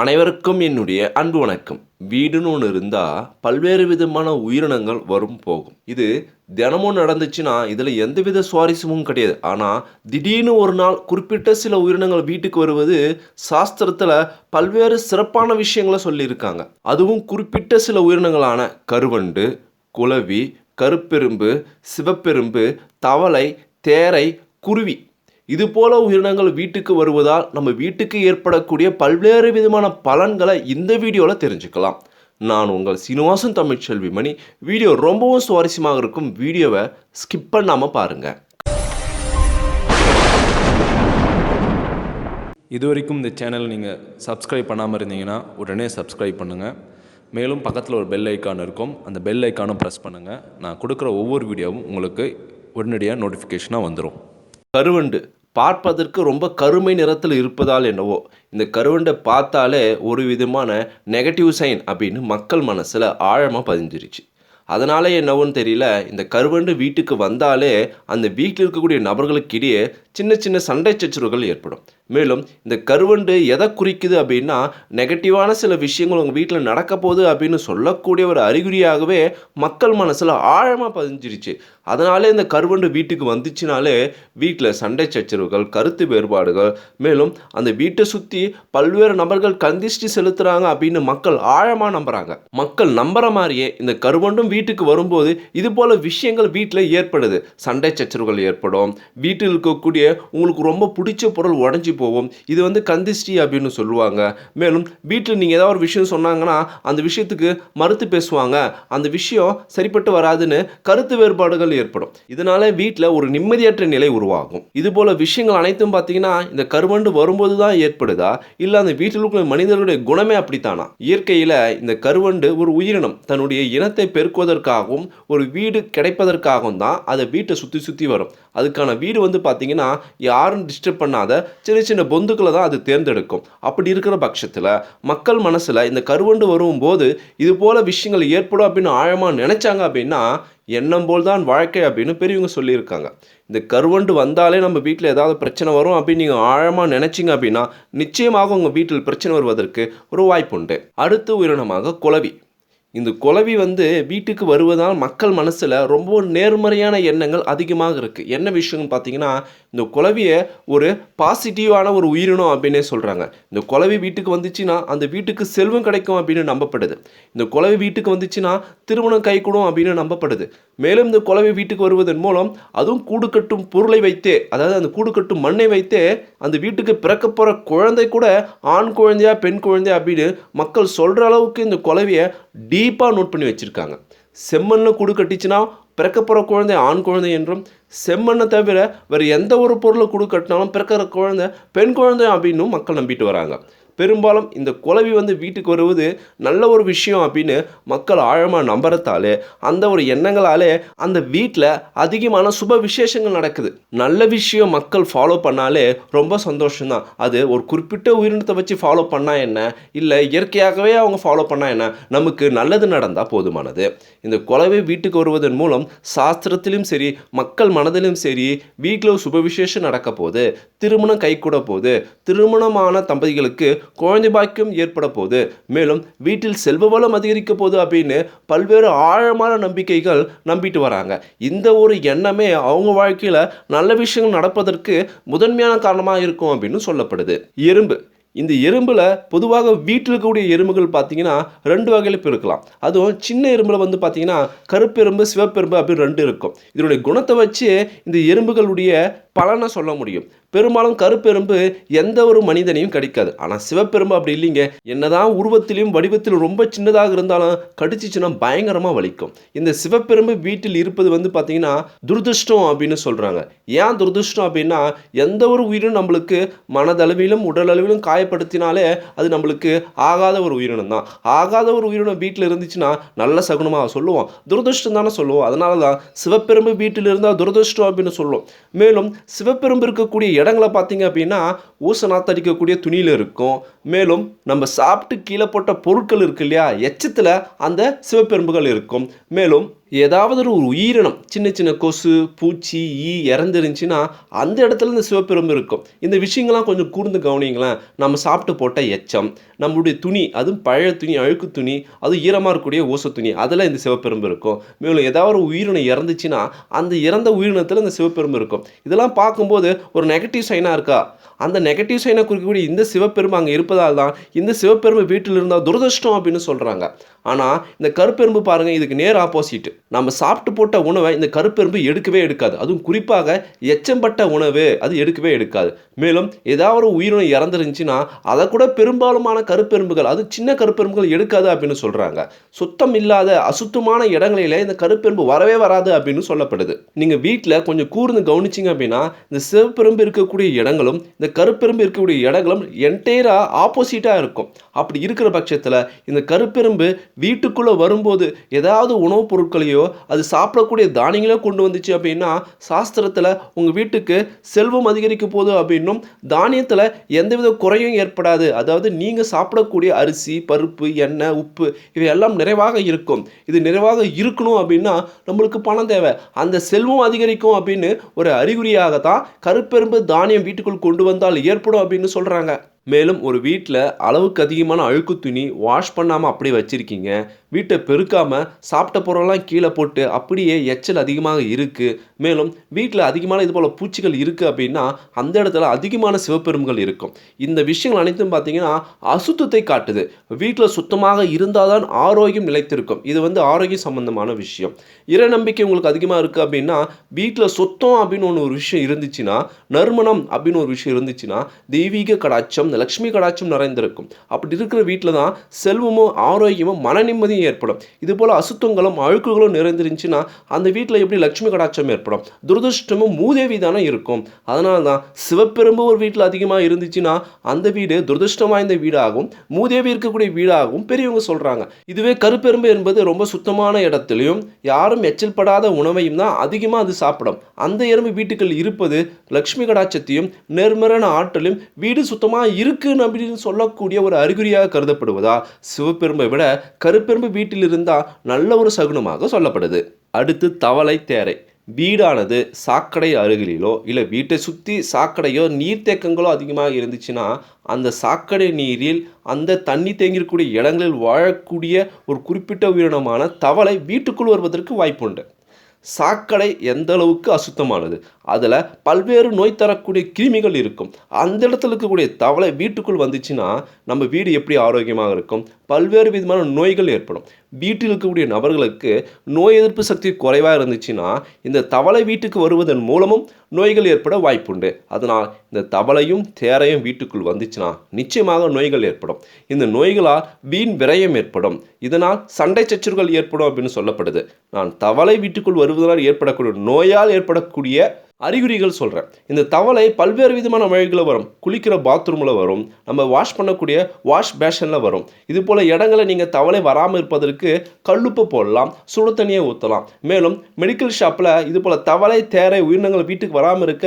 அனைவருக்கும் என்னுடைய அன்பு வணக்கம். வீடுன்னு ஒன்று இருந்தால் பல்வேறு விதமான உயிரினங்கள் வரும் போகும். இது தினமும் நடந்துச்சுன்னா இதில் எந்தவித சுவாரஸ்யமும் கிடையாது. ஆனால் திடீர்னு ஒரு நாள் குறிப்பிட்ட சில உயிரினங்கள் வீட்டுக்கு வருவது சாஸ்திரத்தில் பல்வேறு சிறப்பான விஷயங்களை சொல்லியிருக்காங்க. அதுவும் குறிப்பிட்ட சில உயிரினங்களான கருவண்டு குளவி கருப்பெரும்பு சிவப்பெரும்பு தவளை தேரை குருவி இது போல உயிரினங்கள் வீட்டுக்கு வருவதால் நம்ம வீட்டுக்கு ஏற்படக்கூடிய பல்வேறு விதமான பலன்களை இந்த வீடியோவில் தெரிஞ்சுக்கலாம். நான் உங்கள் சீனிவாசன் தமிழ்ச்செல்வி மணி வீடியோ ரொம்பவும் சுவாரஸ்யமாக இருக்கும். வீடியோவை ஸ்கிப் பண்ணாமல் பாருங்கள் இது வரைக்கும் இந்த சேனல் நீங்கள் சப்ஸ்கிரைப் பண்ணாமல் இருந்தீங்கன்னா உடனே சப்ஸ்கிரைப் பண்ணுங்கள் மேலும் பக்கத்தில் ஒரு பெல் ஐக்கான் இருக்கும். அந்த பெல் ஐக்கானும் ப்ரெஸ் பண்ணுங்கள் நான் கொடுக்குற ஒவ்வொரு வீடியோவும் உங்களுக்கு உடனடியாக நோட்டிஃபிகேஷனாக வந்துடும் கருவண்டு. பார்ப்பதற்கு ரொம்ப கருமை நிறத்தில் இருப்பதால் என்னவோ. இந்த கருவண்டை பார்த்தாலே ஒரு விதமான நெகட்டிவ் சைன் அப்படின்னு மக்கள் மனசில் ஆழமாக பதிஞ்சிருச்சு. அதனால என்னவோன்னு தெரியல இந்த கருவண்டு வீட்டுக்கு வந்தாலே அந்த வீட்டில் இருக்கக்கூடிய நபர்களுக்கிடையே சின்ன சின்ன சண்டை சச்சரவுகள் ஏற்படும். மேலும் இந்த கருவண்டு எதை குறிக்குது அப்படின்னா நெகட்டிவான சில விஷயங்கள் உங்கள் வீட்டில் நடக்க போகுது அப்படின்னு சொல்லக்கூடிய ஒரு அறிகுறியாகவே மக்கள் மனசில் ஆழமாக பதிஞ்சிருச்சு. அதனாலே இந்த கருவண்டு வீட்டுக்கு வந்துச்சுனாலே வீட்டில் சண்டை சச்சரவுகள் கருத்து வேறுபாடுகள் மேலும் அந்த வீட்டை சுற்றி பல்வேறு நபர்கள் கந்திஷ்டி செலுத்துகிறாங்க அப்படின்னு மக்கள் ஆழமாக நம்புகிறாங்க மக்கள் நம்புகிற மாதிரியே இந்த கருவண்டும் வீட்டுக்கு வரும்போது இது போல் விஷயங்கள் வீட்டில் ஏற்படுது. சண்டை சச்சரவுகள் ஏற்படும். வீட்டில் இருக்கக்கூடிய உங்களுக்கு ரொம்ப பிடிச்ச பொருள் உடஞ்சி போகும். இது வந்து கந்திஷ்டி அப்படின்னு சொல்லுவாங்க. மேலும் வீட்டில் நீங்கள் ஏதாவது ஒரு விஷயம் சொன்னாங்கன்னா அந்த விஷயத்துக்கு மறுத்து பேசுவாங்க. அந்த விஷயம் சரிப்பட்டு வராதுன்னு கருத்து வேறுபாடுகள் ஏற்படும். இதனால வீட்டில் ஒரு நிம்மதியற்ற நிலை உருவாகும். இது போல விஷயங்கள் அனைத்தும் பார்த்தீங்கன்னா இந்த கருவண்டு வரும்போது தான் ஏற்படுதா? இல்லை அந்த வீட்டில் இருக்கிற மனிதர்களுடைய குணமே அப்படித்தானா? இயற்கையில் இந்த கருவண்டு ஒரு உயிரினம். தன்னுடைய இனத்தை பெருக்குவதற்காகவும் ஒரு வீடு கிடைப்பதற்காகவும் தான் அதை வீட்டை சுற்றி சுற்றி வரும். அதுக்கான வீடு வந்து பார்த்தீங்கன்னா யாரும் டிஸ்டர்ப் பண்ணாத சின்ன சின்ன பொந்துக்களை தான் அது தேர்ந்தெடுக்கும். அப்படி இருக்கிற பட்சத்தில் மக்கள் மனசில் இந்த கருவண்டு வரும்போது இது போல் விஷயங்கள் ஏற்படும் அப்படின்னு ஆழமாக நினச்சாங்க அப்படின்னா எண்ணம் போல் தான் வாழ்க்கை அப்படின்னு பெரியவங்க சொல்லியிருக்காங்க. இந்த கருவண்டு வந்தாலே நம்ம வீட்டில் ஏதாவது பிரச்சனை வரும் அப்படின்னு நீங்கள் ஆழமாக நினச்சிங்க அப்படின்னா நிச்சயமாக உங்கள் வீட்டில் பிரச்சனை வருவதற்கு ஒரு வாய்ப்புண்டு. அடுத்த உயிரினமாக குலவி இந்த குலவி வந்து வீட்டுக்கு வருவதால் மக்கள் மனசில் ரொம்ப நேர்மறையான எண்ணங்கள் அதிகமாக இருக்குது என்ன விஷயம்னு பார்த்தீங்கன்னா இந்த குலவியை ஒரு பாசிட்டிவான ஒரு உயிரினம் அப்படின்னே சொல்கிறாங்க இந்த குலவி வீட்டுக்கு வந்துச்சுன்னா அந்த வீட்டுக்கு செல்வம் கிடைக்கும் அப்படின்னு நம்பப்படுது. இந்த குலவி வீட்டுக்கு வந்துச்சுன்னா திருமணம் கைகூடும் அப்படின்னு நம்பப்படுது. மேலும் இந்த குலவி வீட்டுக்கு வருவதன் மூலம் அதுவும் கூடு கட்டும் பொருளை வைத்தே அதாவது அந்த கூடு கட்டும் மண்ணை வைத்தே அந்த வீட்டுக்கு பிறக்க போகிற குழந்தை கூட ஆண் குழந்தையா பெண் குழந்தையா அப்படின்னு மக்கள் சொல்கிற அளவுக்கு இந்த குலவையை டீப்பாக நோட் பண்ணி வச்சுருக்காங்க. செம்மண்ணில் கூடு கட்டிச்சுன்னா பிறக்க போகிற குழந்தை ஆண் குழந்தை என்றும் செம்மண்ணை தவிர வேறு எந்த ஒரு பொருளை கூடு கட்டினாலும் பிறக்கிற குழந்தை பெண் குழந்தை அப்படின்னும் மக்கள் நம்பிட்டு வராங்க. பெரும்பாலும் இந்த குலவி வந்து வீட்டுக்கு வருவது நல்ல ஒரு விஷயம் அப்படின்னு மக்கள் ஆழமாக நம்புறதாலே அந்த ஒரு எண்ணங்களாலே அந்த வீட்டில் அதிகமான சுப விசேஷங்கள் நடக்குது. நல்ல விஷயம் மக்கள் ஃபாலோ பண்ணாலே ரொம்ப சந்தோஷம்தான். அது ஒரு குறிப்பிட்ட உயிரினத்தை வச்சு ஃபாலோ பண்ணால் என்ன? இல்லை இயற்கையாகவே அவங்க ஃபாலோ பண்ணால் என்ன? நமக்கு நல்லது நடந்தால் போதுமானது. இந்த குலவை வீட்டுக்கு வருவதன் மூலம் சாஸ்திரத்திலும் சரி மக்கள் மனதிலும் சரி வீட்டில் சுப விசேஷம் நடக்க போகுது. திருமணம் கைகூட போகுது. திருமணமான தம்பதிகளுக்கு குழந்தை பாக்கியம் ஏற்பட போகுது. மேலும் வீட்டில் செல்வ வளம் அதிகரிக்க போகுது அப்படின்னு பல்வேறு ஆழமான நம்பிக்கைகள் நம்பிட்டு வராங்க. இந்த ஒரு எண்ணமே அவங்க வாழ்க்கையில் நல்ல விஷயங்கள் நடப்பதற்கு முதன்மையான காரணமாக இருக்கும் அப்படின்னு சொல்லப்படுது. எறும்பு இந்த எறும்பில் பொதுவாக வீட்டில் இருக்கக்கூடிய எறும்புகள் பார்த்தீங்கன்னா ரெண்டு வகையில் பிறக்கலாம் அதுவும் சின்ன எறும்பில் வந்து பார்த்தீங்கன்னா கருப்பெரும்பு சிவப்பெரும்பு அப்படின்னு ரெண்டு இருக்கும். இதனுடைய குணத்தை வச்சு இந்த எறும்புகளுடைய பலனை சொல்ல முடியும். பெரும்பாலும் கருப்பெரும்பு எந்த ஒரு மனிதனையும் கடிக்காது. ஆனால் சிவப்பெரும்பு அப்படி இல்லைங்க. என்னதான் உருவத்திலையும் வடிவத்திலும் ரொம்ப சின்னதாக இருந்தாலும் கடிச்சிச்சுன்னா பயங்கரமாக வலிக்கும். இந்த சிவப்பெரும்பு வீட்டில் இருப்பது வந்து பார்த்தீங்கன்னா துரதிருஷ்டம் அப்படின்னு சொல்கிறாங்க ஏன் துரதிருஷ்டம் அப்படின்னா எந்த ஒரு உயிரும் நம்மளுக்கு மனதளவிலும் உடலளவிலும் காயப்படுத்தினாலே அது நம்மளுக்கு ஆகாத ஒரு உயிரினம் தான். ஆகாத ஒரு உயிரினம் வீட்டில் இருந்துச்சுன்னா நல்ல சகுனமாக சொல்லுவோம் துரதிருஷ்டம் தானே சொல்லுவோம். அதனால தான் சிவப்பெரும்பு வீட்டில் இருந்தால் துரதிருஷ்டம் அப்படின்னு சொல்லுவோம் மேலும் சிவப்பெரும்பு இருக்கக்கூடிய இடங்களை பார்த்தீங்க அப்படின்னா ஊச நாத்தடிக்கக்கூடிய துணியில் இருக்கும். மேலும் நம்ம சாப்பிட்டு கீழே போட்ட பொருட்கள் இருக்கு இல்லையா? எச்சத்தில் அந்த சிவப்பெரும்புகள் இருக்கும். மேலும் ஏதாவது ஒரு உயிரினம் சின்ன சின்ன கொசு பூச்சி ஈ இறந்துருந்துச்சுன்னா அந்த இடத்துல இந்த சிவப்பெரும்பு இருக்கும். இந்த விஷயங்கள்லாம் கொஞ்சம் கூர்ந்து கவனிங்களேன் நம்ம சாப்பிட்டு போட்ட எச்சம் நம்மளுடைய துணி அதுவும் பழைய துணி அழுக்கு துணி அதுவும் ஈரமாக இருக்கக்கூடிய ஓச துணி அதில் இந்த சிவப்பெரும்பு இருக்கும். மேலும் ஏதாவது ஒரு உயிரினம் இறந்துச்சுன்னா அந்த இறந்த உயிரினத்தில் இந்த சிவப்பெரும்பு இருக்கும். இதெல்லாம் பார்க்கும்போது ஒரு நெகட்டிவ் சைனாக இருக்கா? அந்த நெகட்டிவ் சைனை குறிக்கக்கூடிய இந்த சிவப்பெரும்பு அங்கே இருப்பதால் தான் இந்த சிவப்பெரும்பு வீட்டில் இருந்தால் துரதிருஷ்டம் அப்படின்னு சொல்கிறாங்க ஆனால் இந்த கருப்பெரும்பு பாருங்கள் இதுக்கு நேர் ஆப்போசிட் நம்ம சாப்பிட்டு போட்ட உணவை இந்த கருப்பெரும்பு எடுக்கவே எடுக்காது. அதுவும் குறிப்பாக எச்சம்பட்ட உணவு அது எடுக்கவே எடுக்காது. மேலும் ஏதாவது ஒரு உயிரினம் இறந்துருந்துச்சுன்னா அதை கூட பெரும்பாலுமான கருப்பெரும்புகள் அது சின்ன கருப்பெரும்புகள் எடுக்காது அப்படின்னு சொல்கிறாங்க சுத்தம் இல்லாத அசுத்தமான இடங்களிலே இந்த கருப்பெரும்பு வரவே வராது அப்படின்னு சொல்லப்படுது. நீங்கள் வீட்டில் கொஞ்சம் கூர்ந்து கவனிச்சிங்க அப்படின்னா இந்த சிவப்பெரும்பு இருக்கக்கூடிய இடங்களும் இந்த கருப்பெரும்பு இருக்கக்கூடிய இடங்களும் என்டையராக ஆப்போசிட்டாக இருக்கும். அப்படி இருக்கிற பட்சத்தில் இந்த கருப்பெரும்பு வீட்டுக்குள்ளே வரும்போது ஏதாவது உணவுப் பொருட்களையோ அது சாப்பிடக்கூடிய தானியங்களோ கொண்டு வந்துச்சு அப்படின்னா சாஸ்திரத்தில் உங்கள் வீட்டுக்கு செல்வம் அதிகரிக்க போகுது அப்படின்னும் தானியத்தில் எந்தவித குறையும் ஏற்படாது. அதாவது நீங்கள் சாப்பிடக்கூடிய அரிசி பருப்பு எண்ணெய் உப்பு இவையெல்லாம் நிறைவாக இருக்கும். இது நிறைவாக இருக்கணும் அப்படின்னா நம்மளுக்கு பணம் தேவை. அந்த செல்வம் அதிகரிக்கும் அப்படின்னு ஒரு அறிகுறியாக தான் கருப்பெரும்பு தானியம் வீட்டுக்குள் கொண்டு வந்தால் ஏற்படும் அப்படின்னு சொல்கிறாங்க மேலும் ஒரு வீட்டில் அளவுக்கு அதிகமான அழுக்கு துணி வாஷ் பண்ணாமல் அப்படியே வச்சுருக்கீங்க. வீட்டை பெருக்காமல் சாப்பிட்ட பொருளெல்லாம் கீழே போட்டு அப்படியே எச்சல் அதிகமாக இருக்குது மேலும் வீட்டில் அதிகமான இது போல் பூச்சிகள் இருக்குது அப்படின்னா அந்த இடத்துல அதிகமான சிவப்பெரும்புகள் இருக்கும். இந்த விஷயங்கள் அனைத்தும் பார்த்தீங்கன்னா அசுத்தத்தை காட்டுது. வீட்டில் சுத்தமாக இருந்தால் தான் ஆரோக்கியம் நிலைத்திருக்கும். இது வந்து ஆரோக்கியம் சம்பந்தமான விஷயம். இறை நம்பிக்கை உங்களுக்கு அதிகமாக இருக்குது அப்படின்னா வீட்டில் சுத்தம் அப்படின்னு ஒன்று ஒரு விஷயம் இருந்துச்சுன்னா நறுமணம் அப்படின்னு ஒரு விஷயம் இருந்துச்சுன்னா தெய்வீக கடாட்சம் லக்ஷ்மி கடாட்சம் நிறைந்திருக்கும். அப்படி இருக்கிற வீட்டில் தான் செல்வமும் ஆரோக்கியமும் மன நிம்மதியும் ஏற்படும். இது போல் அசுத்தங்களும் அழுக்குகளும் நிறைந்திருந்துச்சுன்னா அந்த வீட்டில் எப்படி லக்ஷ்மி கடாட்சம் ஏற்படும்? துரதிருஷ்டமும் மூதேவி தானே இருக்கும். அதனால தான் சிவப்பெரும்பு ஒரு வீட்டில் அதிகமாக இருந்துச்சுன்னா அந்த வீடு துரதிருஷ்டம் வாய்ந்த வீடாகவும் மூதேவி இருக்கக்கூடிய வீடாகவும் பெரியவங்க சொல்கிறாங்க இதுவே கருப்பெரும்பு என்பது ரொம்ப சுத்தமான இடத்துலையும் யாரும் எச்சில் படாத உணவையும் தான் அதிகமாக அது சாப்பிடும். அந்த எறும்பு வீட்டுக்குள் இருப்பது லக்ஷ்மி கடாட்சத்தையும் நேர்மறையான ஆற்றலையும் வீடு சுத்தமாக இருக்குன்னு அப்படின்னு சொல்லக்கூடிய ஒரு அறிகுறியாக கருதப்படுவதா? சிவப்பெரும்பை விட கருப்பெரும்பு வீட்டில் இருந்தால் நல்ல ஒரு சகுனமாக சொல்லப்படுது. அடுத்து தவளை தேரை. வீடானது சாக்கடை அருகிலோ இல்லை வீட்டை சுற்றி சாக்கடையோ நீர்த்தேக்கங்களோ அதிகமாக இருந்துச்சுன்னா அந்த சாக்கடை நீரில் அந்த தண்ணி தேங்கியிருக்கக்கூடிய இடங்களில் வாழக்கூடிய ஒரு குறிப்பிட்ட உயிரினமான தவளை வீட்டுக்குள் வருவதற்கு வாய்ப்புண்டு. சாக்கடை எந்த அளவுக்கு அசுத்தமானது? அதில் பல்வேறு நோய் தரக்கூடிய கிருமிகள் இருக்கும். அந்த இடத்துல இருக்கக்கூடிய தவளை வீட்டுக்குள் வந்துச்சுன்னா நம்ம வீடு எப்படி ஆரோக்கியமாக இருக்கும்? பல்வேறு விதமான நோய்கள் ஏற்படும். வீட்டில் இருக்கக்கூடிய நபர்களுக்கு நோய் எதிர்ப்பு சக்தி குறைவாக இருந்துச்சுன்னா இந்த தவளை வீட்டுக்கு வருவதன் மூலமும் நோய்கள் ஏற்பட வாய்ப்புண்டு. அதனால் இந்த தவளையும் தேரையும் வீட்டுக்குள் வந்துச்சுன்னா நிச்சயமாக நோய்கள் ஏற்படும். இந்த நோய்களால் வீண் விரயம் ஏற்படும். இதனால் சண்டை சச்சுறுகள் ஏற்படும் அப்படின்னு சொல்லப்படுது. நான் தவளை வீட்டுக்குள் வருவதனால் ஏற்படக்கூடிய நோயால் ஏற்படக்கூடிய அறிகுறிகள் சொல்கிறேன் இந்த தவளை பல்வேறு விதமான வழிகளில் வரும். குளிக்கிற பாத்ரூமில் வரும். நம்ம வாஷ் பண்ணக்கூடிய வாஷ் பேஷனில் வரும். இது போல் இடங்களை நீங்கள் தவளை வராமல் இருப்பதற்கு கல்லுப்பு போடலாம் சுடு தண்ணியை ஊற்றலாம் மேலும் மெடிக்கல் ஷாப்பில் இது போல் தவளை தேரை உயிரினங்கள் வீட்டுக்கு வராமல் இருக்க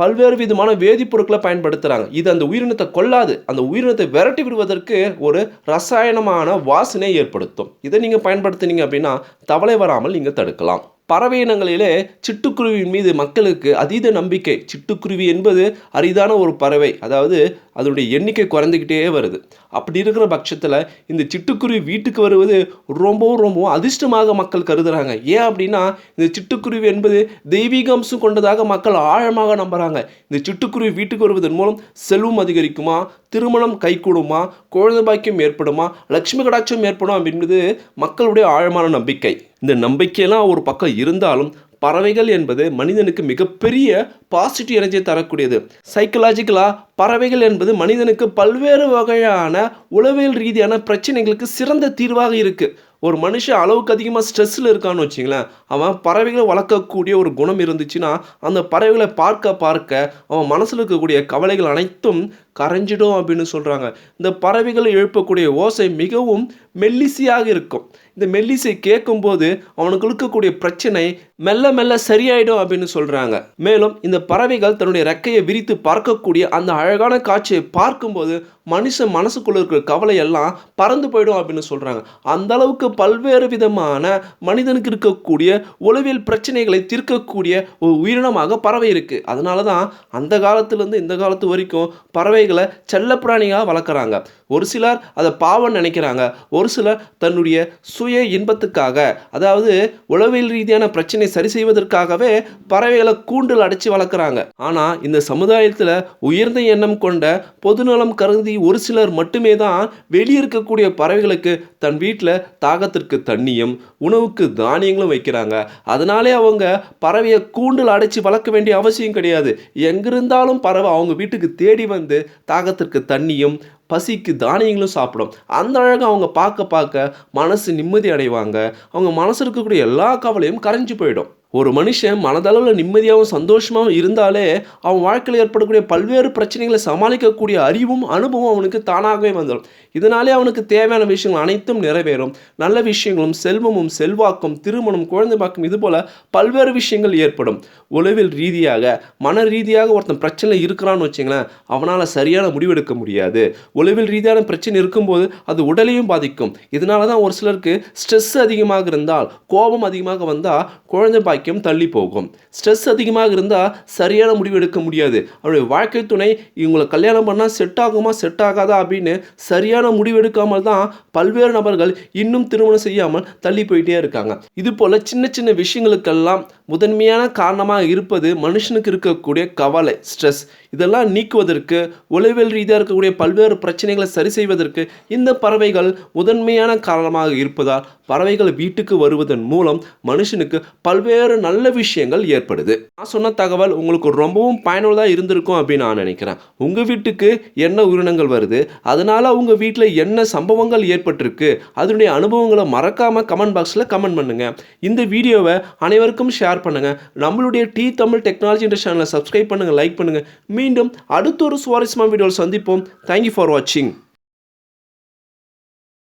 பல்வேறு விதமான வேதிப்பொருட்களை பயன்படுத்துகிறாங்க இது அந்த உயிரினத்தை கொல்லாது. அந்த உயிரினத்தை விரட்டி விடுவதற்கு ஒரு ரசாயனமான வாசனை ஏற்படுத்தும். இதை நீங்கள் பயன்படுத்தினீங்க அப்படின்னா தவளை வராமல் நீங்கள் தடுக்கலாம். பறவை இனங்களிலே சிட்டுக்குருவியின் மீது மக்களுக்கு அதீத நம்பிக்கை. சிட்டுக்குருவி என்பது அரிதான ஒரு பறவை. அதாவது அதனுடைய எண்ணிக்கை குறைந்துக்கிட்டே வருது. அப்படி இருக்கிற பட்சத்தில் இந்த சிட்டுக்குருவி வீட்டுக்கு வருவது ரொம்பவும் ரொம்பவும் அதிர்ஷ்டமாக மக்கள் கருதுகிறாங்க ஏன் அப்படின்னா இந்த சிட்டுக்குருவி என்பது தெய்வீக அம்சம் கொண்டதாக மக்கள் ஆழமாக நம்புகிறாங்க இந்த சிட்டுக்குருவி வீட்டுக்கு வருவதன் மூலம் செல்வம் அதிகரிக்குமா? திருமணம் கைகூடுமா? குழந்தை பாக்கியம் ஏற்படுமா? லட்சுமி கடாட்சம் ஏற்படும்? அப்படின்றது மக்களுடைய ஆழமான நம்பிக்கை. இந்த நம்பிக்கையெல்லாம் ஒரு பக்கம் இருந்தாலும் பறவைகள் என்பது மனிதனுக்கு மிகப்பெரிய பாசிட்டிவ் எனர்ஜியை தரக்கூடியது. சைக்கலாஜிக்கலாக பறவைகள் என்பது மனிதனுக்கு பல்வேறு வகையான உளவியல் ரீதியான பிரச்சனைகளுக்கு சிறந்த தீர்வாக இருக்குது ஒரு மனுஷன் அளவுக்கு அதிகமாக ஸ்ட்ரெஸ்ஸில் இருக்கான்னு வச்சிங்களேன் அவன் பறவைகளை வளர்க்கக்கூடிய ஒரு குணம் இருந்துச்சுன்னா அந்த பறவைகளை பார்க்க பார்க்க அவன் மனசில் இருக்கக்கூடிய கவலைகள் அனைத்தும் கரைஞ்சிடும் அப்படின்னு சொல்கிறாங்க இந்த பறவைகளை எழுப்பக்கூடிய ஓசை மிகவும் மெல்லிசையாக இருக்கும். இந்த மெல்லிசை கேட்கும்போது அவனுக்கு இருக்கக்கூடிய பிரச்சனை மெல்ல மெல்ல சரியாயிடும் அப்படின்னு சொல்கிறாங்க மேலும் இந்த பறவைகள் தன்னுடைய ரெக்கையை விரித்து பார்க்கக்கூடிய அந்த அழகான காட்சியை பார்க்கும்போது மனுஷன் மனசுக்குள்ள இருக்கிற கவலை எல்லாம் பறந்து போயிடும் அப்படின்னு சொல்கிறாங்க அந்த அளவுக்கு பல்வேறு விதமான மனிதனுக்கு இருக்கக்கூடிய உளவியல் பிரச்சனைகளை தீர்க்கக்கூடிய ஒரு உயிரினமாக பறவை இருக்குது அதனால தான் அந்த காலத்துலேருந்து இந்த காலத்து வரைக்கும் பறவை குழந்தைகளை செல்லப்பிராணியாக வளர்க்குறாங்க. ஒரு சிலர் அதை பாவம் நினைக்கிறாங்க. ஒரு சிலர் தன்னுடைய சுய இன்பத்துக்காக அதாவது உளவியல் ரீதியான பிரச்சனை சரி செய்வதற்காகவே பறவைகளை கூண்டில் அடைச்சி வளர்க்குறாங்க. ஆனால் இந்த சமுதாயத்தில் உயர்ந்த எண்ணம் கொண்ட பொதுநலம் கருதி ஒரு சிலர் மட்டுமே தான் வெளியே இருக்கக்கூடிய பறவைகளுக்கு தன் வீட்டில் தாகத்திற்கு தண்ணியும் உணவுக்கு தானியங்களும் வைக்கிறாங்க. அதனாலே அவங்க பறவையை கூண்டில் அடைச்சி வளர்க்க வேண்டிய அவசியம் கிடையாது. எங்கிருந்தாலும் பறவை அவங்க வீட்டுக்கு தேடி வந்து தாகத்திற்கு தண்ணியும் பசிக்கு தானியங்களும் சாப்பிடும். அந்த அழகை அவங்க பார்க்க பார்க்க மனசு நிம்மதி அடைவாங்க. அவங்க மனசு இருக்கக்கூடிய எல்லா கவலையும் கரைஞ்சு போயிடும். ஒரு மனுஷன் மனதளவில் நிம்மதியாகவும் சந்தோஷமாகவும் இருந்தாலே அவன் வாழ்க்கையில் ஏற்படக்கூடிய பல்வேறு பிரச்சனைகளை சமாளிக்கக்கூடிய அறிவும் அனுபவம் அவனுக்கு தானாகவே வந்துடும். இதனாலே அவனுக்கு தேவையான விஷயங்கள் அனைத்தும் நிறைவேறும். நல்ல விஷயங்களும் செல்வமும் செல்வாக்கும் திருமணம் குழந்தை பார்க்கும் இதுபோல் பல்வேறு விஷயங்கள் ஏற்படும். உளவில் ரீதியாக மன ரீதியாக ஒருத்தன் பிரச்சனை இருக்கிறான்னு வச்சிங்களேன் அவனால் சரியான முடிவெடுக்க முடியாது. உளவில் ரீதியான பிரச்சனை இருக்கும்போது அது உடலையும் பாதிக்கும். இதனால தான் ஒரு சிலருக்கு ஸ்ட்ரெஸ் அதிகமாக இருந்தால் கோபம் அதிகமாக வந்தால் குழந்தை பாக்கியம் தள்ளி போகும். ஸ்ட்ரெஸ் அதிகமாக இருந்தால் சரியான முடிவு எடுக்க முடியாது. அவருடைய வாழ்க்கை துணை இவங்களை கல்யாணம் பண்ணால் செட் ஆகுமா செட் ஆகாதா அப்படின்னு சரியான முடிவு எடுக்காமல் தான் பல்வேறு நபர்கள் இன்னும் திருமணம் செய்யாமல் தள்ளி போயிட்டே இருக்காங்க. இது போல் சின்ன சின்ன விஷயங்களுக்கெல்லாம் முதன்மையான காரணமாக இருப்பது மனுஷனுக்கு இருக்கக்கூடிய கவலை ஸ்ட்ரெஸ் இதெல்லாம் நீக்குவதற்கு உளவியல் ரீதியாக இருக்கக்கூடிய பல்வேறு பிரச்சனைகளை சரி செய்வதற்கு இந்த பறவைகள் முதன்மையான காரணமாக இருப்பதால் பறவைகள் வீட்டுக்கு வருவதன் மூலம் மனுஷனுக்கு பல்வேறு பல்வேறு நல்ல விஷயங்கள் ஏற்படுது. நான் சொன்ன தகவல் உங்களுக்கு ரொம்பவும் பயனுள்ளதாக இருந்திருக்கும் அப்படின்னு நான் நினைக்கிறேன். உங்கள் வீட்டுக்கு என்ன உயிரினங்கள் வருது? அதனால் உங்கள் வீட்டில் என்ன சம்பவங்கள் ஏற்பட்டிருக்கு? அதனுடைய அனுபவங்களை மறக்காமல் கமெண்ட் பாக்ஸில் கமெண்ட் பண்ணுங்கள் இந்த வீடியோவை அனைவருக்கும் ஷேர் பண்ணுங்கள் நம்மளுடைய டி தமிழ் டெக்னாலஜி என்ற சேனலை சப்ஸ்கிரைப் பண்ணுங்கள் லைக் பண்ணுங்கள் மீண்டும் அடுத்த ஒரு சுவாரஸ்யமான வீடியோவில் சந்திப்போம். தேங்க்யூ ஃபார் வாட்சிங்